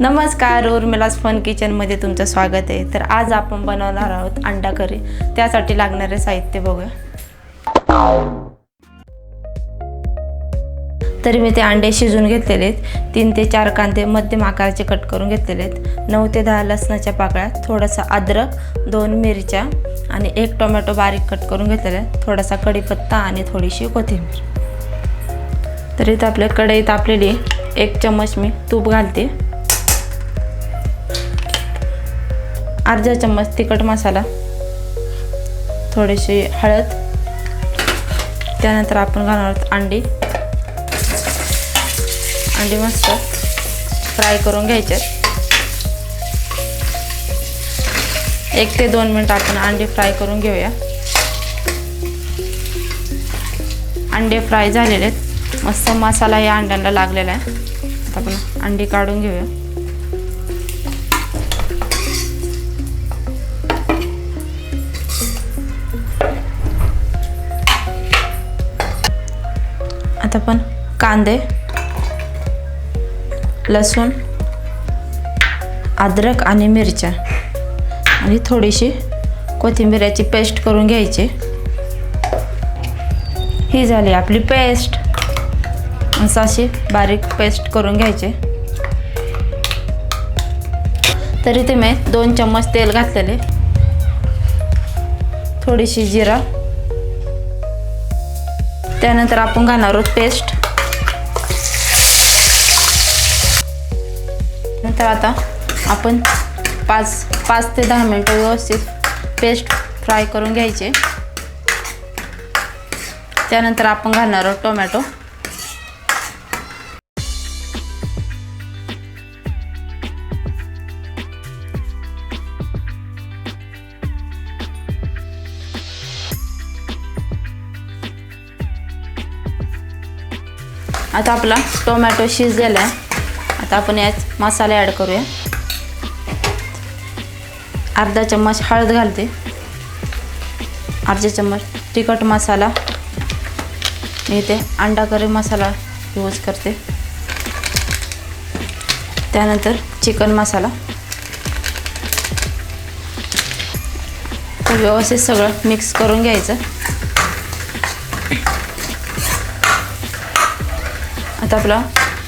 नमस्कार उर्मिलास फन किचनमध्ये तुमचं स्वागत आहे. तर आज आपण बनवणार आहोत अंडा करी. त्यासाठी लागणारे साहित्य बघूया. तरी मी ते अंडे शिजून घेतलेले आहेत तीन ते चार कांदे मध्यम आकाराचे कट करून घेतलेले आहेत नऊ ते दहा लसणाच्या पाकळ्या थोडासा अद्रक दोन मिरच्या आणि एक टोमॅटो बारीक कट करून घेतलेला आहे. थोडासा कढीपत्ता आणि थोडीशी कोथिंबीर. तर इथं आपल्या कढई तापलेली एक चम्मच मी तूप घालते. अर्धा चम्मच तिखट मसाला थोडीशी हळद त्यानंतर आपण घालणार आहोत अंडी. अंडी मस्त फ्राय करून घ्यायचे. एक ते दोन मिनटं आपण अंडी फ्राय करून घेऊया. अंडे फ्राय झालेले आहेत. मस्त मसाला या अंड्यांना लागलेला आहे. आता आपण अंडी काढून घेऊया. आता पण कांदे लसूण अद्रक आणि मिरच्या आणि थोडीशी कोथिंबिऱ्याची पेस्ट करून घ्यायची. ही झाली आपली पेस्ट. असं अशी बारीक पेस्ट करून घ्यायचे. तरी ते मी दोन चम्मच तेल घातलेले. थोडीशी जिरा त्यानंतर आपण घालणार आहोत पेस्ट नंतर आता आपण पाच पाच ते दहा मिनटं व्यवस्थित पेस्ट फ्राय करून घ्यायचे. त्यानंतर आपण घालणार आहोत टोमॅटो आता आपला टोमॅटो शिजलेला आहे. आता आपण यात मसाले ॲड करूया. अर्धा चम्मच हळद घालते. अर्धा चम्मच तिखट मसाला. मी इथे अंडा करी मसाला यूज करते. त्यानंतर चिकन मसाला. तर व्यवस्थित सगळं मिक्स करून घ्यायचं. आता आपला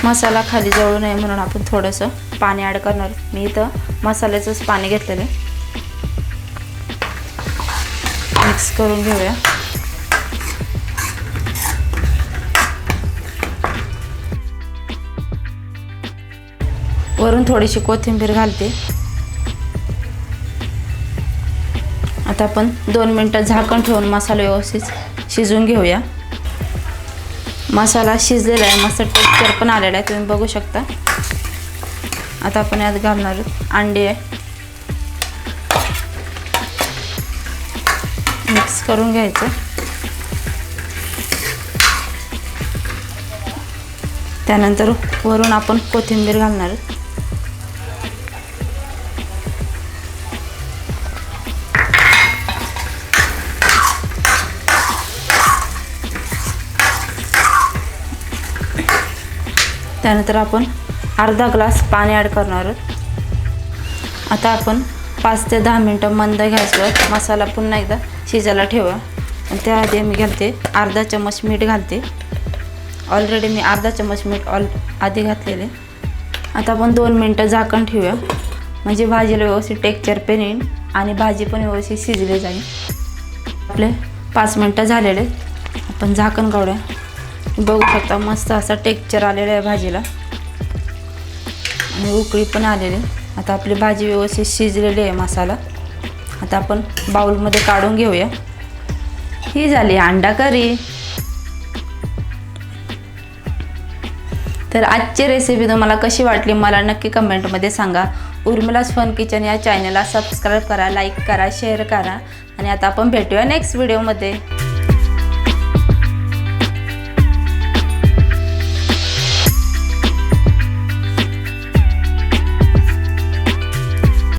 मसाला खाली जळू नये म्हणून आपण थोडंसं पाणी ॲड करणार. मी इथं मसाल्याचंच पाणी घेतलेलं आहे. मिक्स करून घेऊया. वरून थोडीशी कोथिंबीर घालते. आता आपण दोन मिनटं झाकण ठेवून मसाला व्यवस्थित शिजवून घेऊया. मसाला शिजलेला आहे. मस्त टेक्स्चर पण आलेला आहे. तुम्ही बघू शकता. आता आपण यात घालणार आहोत. अंडे आहे. मिक्स करून घ्यायचं. त्यानंतर वरून आपण कोथिंबीर घालणार आहोत. त्यानंतर आपण अर्धा ग्लास पाणी ॲड करणार आहोत. आता आपण पाच ते दहा मिनटं मंद गॅसवर मसाला पुन्हा एकदा शिजायला ठेवा. आणि त्याआधी मी घालते अर्धा चम्मच मीठ घालते. ऑलरेडी मी अर्धा चम्मच मीठ ऑल आधी घातलेले. आता आपण दोन मिनटं झाकण ठेवूया. म्हणजे भाजीला व्यवस्थित टेक्चर पण येईल आणि भाजी पण व्यवस्थित शिजली जाईल. आपले पाच मिनटं झालेले आपण झाकण काढूया. बघू शकता मस्त असा टेक्चर आलेला आहे भाजीला. आणि उकळी पण आलेली आता आपली भाजी व्यवस्थित शिजलेली आहे मसाला. आता आपण बाउलमध्ये काढून घेऊया. ही झाली अंडा करी. तर आजची रेसिपी तुम्हाला कशी वाटली मला नक्की कमेंटमध्ये सांगा. उर्मिलास फन किचन या चॅनलला सबस्क्राईब करा लाईक करा शेअर करा. आणि आता आपण भेटूया नेक्स्ट व्हिडिओमध्ये